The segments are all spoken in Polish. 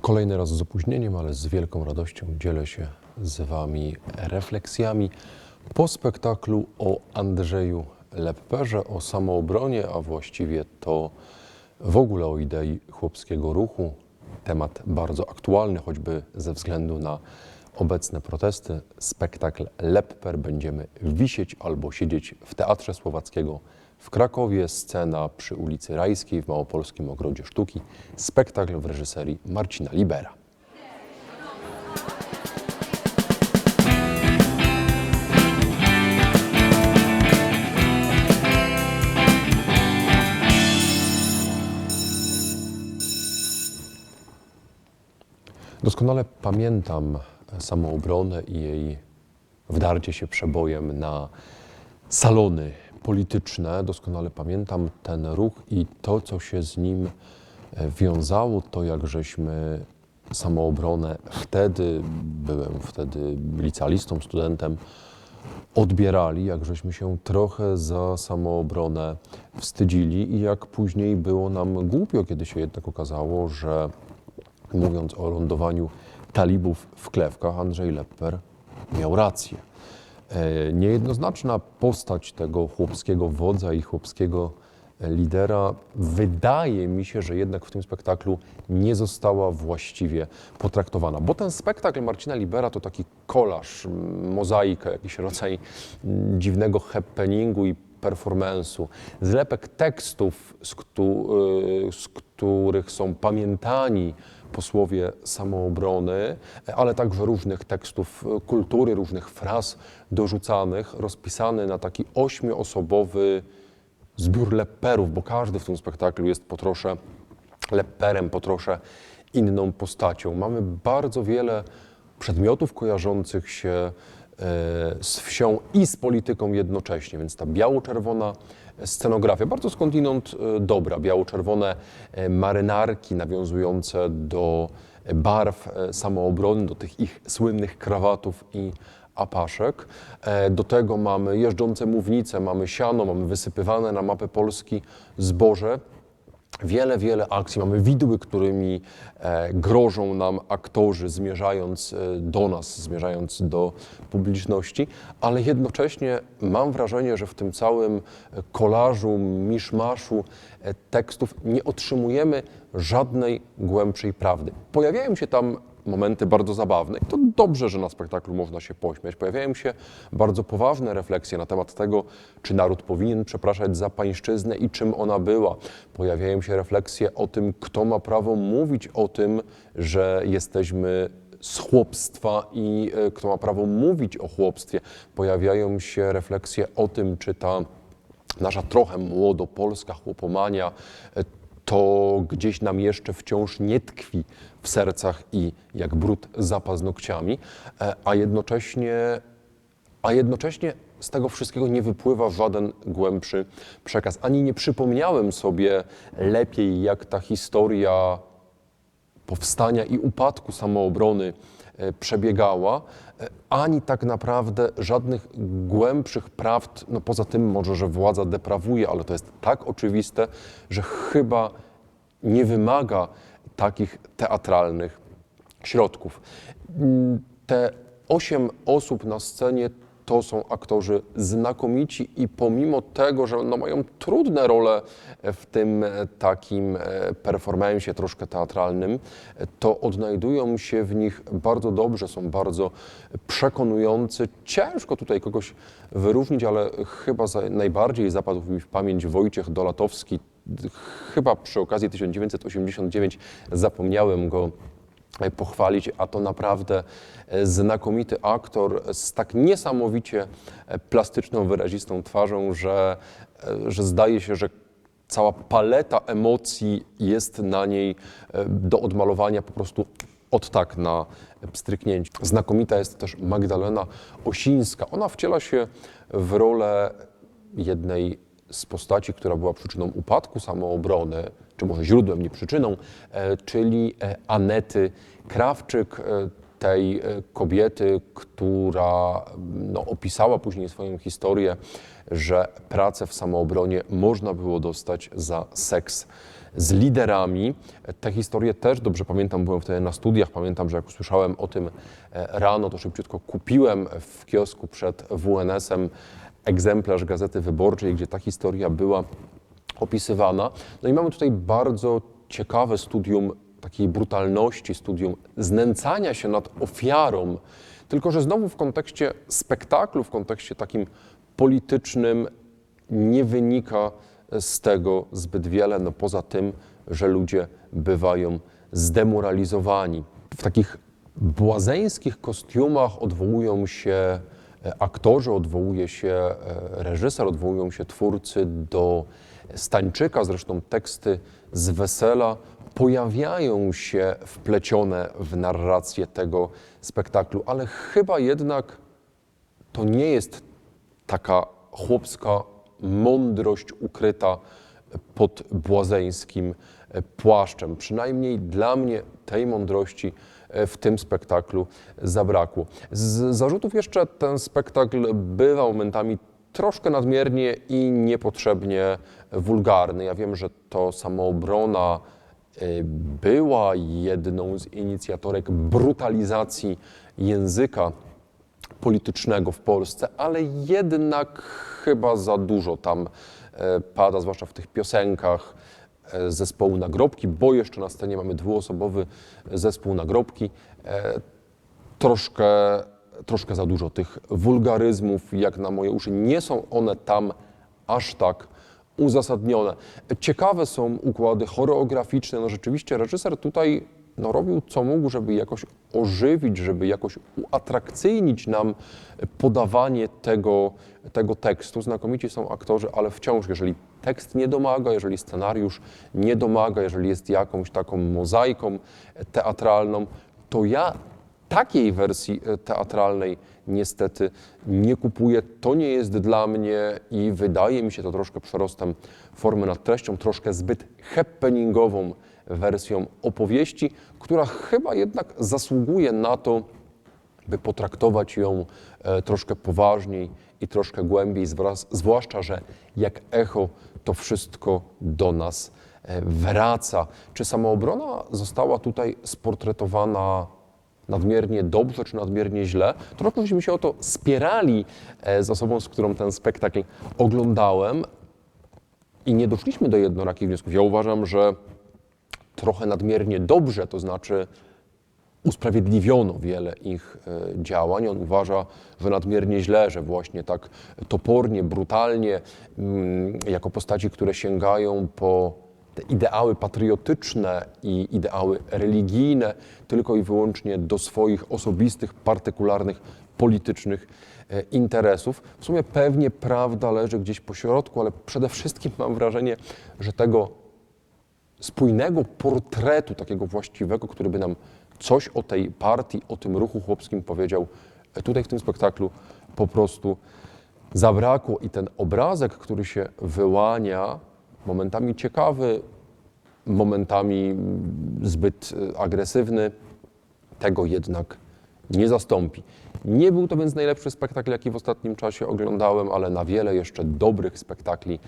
Kolejny raz z opóźnieniem, ale z wielką radością dzielę się z Wami refleksjami po spektaklu o Andrzeju Lepperze, o samoobronie, a właściwie to w ogóle o idei chłopskiego ruchu. Temat bardzo aktualny, choćby ze względu na obecne protesty. Spektakl Lepper będziemy wisieć albo siedzieć w Teatrze Słowackiego w Krakowie. Scena przy ulicy Rajskiej w Małopolskim Ogrodzie Sztuki. Spektakl w reżyserii Marcina Libera. Doskonale pamiętam samoobronę i jej wdarcie się przebojem na salony polityczne. Doskonale pamiętam ten ruch i to, co się z nim e, wiązało, to jak żeśmy samoobronę wtedy, byłem wtedy licealistą, studentem, odbierali, jak żeśmy się trochę za samoobronę wstydzili i jak później było nam głupio, kiedy się jednak okazało, że mówiąc o lądowaniu talibów w klewkach, Andrzej Lepper miał rację. E, Niejednoznaczna postać tego chłopskiego wodza i chłopskiego lidera wydaje mi się, że jednak w tym spektaklu nie została właściwie potraktowana. Bo ten spektakl Marcina Libera to taki kolaż, mozaika, jakiś rodzaj dziwnego happeningu i performance'u, zlepek tekstów, z, któ- y, z których są pamiętani posłowie samoobrony, ale także różnych tekstów y, kultury, różnych fraz dorzucanych, rozpisany na taki ośmioosobowy zbiór lepperów, bo każdy w tym spektaklu jest po trosze lepperem, po trosze inną postacią. Mamy bardzo wiele przedmiotów kojarzących się e, z wsią i z polityką jednocześnie, więc ta biało-czerwona scenografia, bardzo skądinąd e, dobra, biało-czerwone e, marynarki nawiązujące do barw e, samoobrony, do tych ich słynnych krawatów i apaszek. Do tego mamy jeżdżące mównice, mamy siano, mamy wysypywane na mapę Polski zboże. Wiele, wiele akcji. Mamy widły, którymi e, grożą nam aktorzy, zmierzając e, do nas, zmierzając do publiczności, ale jednocześnie mam wrażenie, że w tym całym e, kolażu, miszmaszu tekstów nie otrzymujemy żadnej głębszej prawdy. Pojawiają się tam momenty bardzo zabawne. I to dobrze, że na spektaklu można się pośmiać. Pojawiają się bardzo poważne refleksje na temat tego, czy naród powinien przepraszać za pańszczyznę i czym ona była. Pojawiają się refleksje o tym, kto ma prawo mówić o tym, że jesteśmy z chłopstwa i e, kto ma prawo mówić o chłopstwie. Pojawiają się refleksje o tym, czy ta nasza trochę młodopolska chłopomania e, to gdzieś nam jeszcze wciąż nie tkwi w sercach i jak brud za paznokciami, e, a jednocześnie, a jednocześnie z tego wszystkiego nie wypływa żaden głębszy przekaz. Ani nie przypomniałem sobie lepiej, jak ta historia powstania i upadku samoobrony przebiegała, e, ani tak naprawdę żadnych głębszych prawd, no poza tym może, że władza deprawuje, ale to jest tak oczywiste, że chyba nie wymaga takich teatralnych środków. Mm, Te osiem osób na scenie to są aktorzy znakomici i pomimo tego, że no mają trudne role w tym e, takim e, performanceie troszkę teatralnym, e, to odnajdują się w nich bardzo dobrze, są bardzo przekonujący. Ciężko tutaj kogoś wyróżnić, ale chyba najbardziej zapadł mi w pamięć Wojciech Dolatowski. Chyba przy okazji 1989 zapomniałem go pochwalić, a to naprawdę e, znakomity aktor z tak niesamowicie e, plastyczną, wyrazistą twarzą, że, e, że zdaje się, że cała paleta emocji jest na niej e, do odmalowania po prostu od tak na pstryknięciu. Znakomita jest też Magdalena Osińska. Ona wciela się w rolę jednej z postaci, która była przyczyną upadku samoobrony, czy może źródłem, nie przyczyną, e, czyli e, Anety Krawczyk, e, tej kobiety, która no, opisała później swoją historię, że pracę w samoobronie można było dostać za seks z liderami. Te historie też dobrze pamiętam, byłem wtedy na studiach, pamiętam, że jak usłyszałem o tym rano, to szybciutko kupiłem w kiosku przed WNS-em egzemplarz Gazety Wyborczej, gdzie ta historia była opisywana. No i mamy tutaj bardzo ciekawe studium takiej brutalności, studium znęcania się nad ofiarą, tylko że znowu w kontekście spektaklu, w kontekście takim politycznym nie wynika z tego zbyt wiele, no poza tym, że ludzie bywają zdemoralizowani. W takich błazeńskich kostiumach odwołują się e, aktorzy, odwołuje się e, reżyser, odwołują się twórcy do Stańczyka, zresztą teksty z wesela pojawiają się wplecione w narrację tego spektaklu, ale chyba jednak to nie jest taka chłopska mądrość ukryta pod błazeńskim płaszczem. Przynajmniej dla mnie tej mądrości w tym spektaklu zabrakło. Z zarzutów jeszcze ten spektakl bywa momentami troszkę nadmiernie i niepotrzebnie wulgarny. Ja wiem, że to samoobrona y, była jedną z inicjatorek brutalizacji języka politycznego w Polsce, ale jednak chyba za dużo tam e, pada, zwłaszcza w tych piosenkach e, zespołu Nagrobki, bo jeszcze na scenie mamy dwuosobowy zespół Nagrobki. Troszkę, troszkę za dużo tych wulgaryzmów, jak na moje uszy. Nie są one tam aż tak uzasadnione. Ciekawe są układy choreograficzne. No rzeczywiście reżyser tutaj no, robił co mógł, żeby jakoś ożywić, żeby jakoś uatrakcyjnić nam podawanie tego, tego tekstu. Znakomici są aktorzy, ale wciąż, jeżeli tekst nie domaga, jeżeli scenariusz nie domaga, jeżeli jest jakąś taką mozaiką teatralną, to ja takiej wersji e, teatralnej niestety nie kupuję. To nie jest dla mnie i wydaje mi się to troszkę przerostem formy nad treścią, troszkę zbyt happeningową wersją opowieści, która chyba jednak zasługuje na to, by potraktować ją e, troszkę poważniej i troszkę głębiej, zwłaszcza, że jak echo to wszystko do nas e, wraca. Czy samoobrona została tutaj sportretowana nadmiernie dobrze czy nadmiernie źle? Trochę myśmy się o to spierali e, z osobą, z którą ten spektakl oglądałem i nie doszliśmy do jednorakich wniosków. Ja uważam, że trochę nadmiernie dobrze, to znaczy usprawiedliwiono wiele ich e, działań. On uważa, że nadmiernie źle, że właśnie tak topornie, brutalnie, mm, jako postaci, które sięgają po te ideały patriotyczne i ideały religijne, tylko i wyłącznie do swoich osobistych, partykularnych, politycznych e, interesów. W sumie pewnie prawda leży gdzieś po środku, ale przede wszystkim mam wrażenie, że tego spójnego portretu, takiego właściwego, który by nam coś o tej partii, o tym ruchu chłopskim powiedział, e, tutaj w tym spektaklu po prostu zabrakło. I ten obrazek, który się wyłania, momentami ciekawy, momentami zbyt e, agresywny, tego jednak nie zastąpi. Nie był to więc najlepszy spektakl, jaki w ostatnim czasie oglądałem, ale na wiele jeszcze dobrych spektakli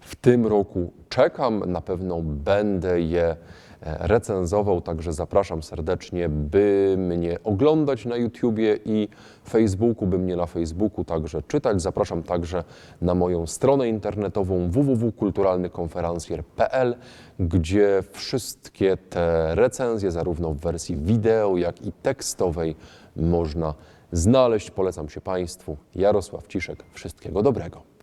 w tym roku czekam. Na pewno będę je recenzował, także zapraszam serdecznie, by mnie oglądać na YouTubie i Facebooku, by mnie na Facebooku także czytać. Zapraszam także na moją stronę internetową www.kulturalnykonferencjer.pl, gdzie wszystkie te recenzje, zarówno w wersji wideo, jak i tekstowej, można znaleźć. Polecam się Państwu. Jarosław Ciszek. Wszystkiego dobrego.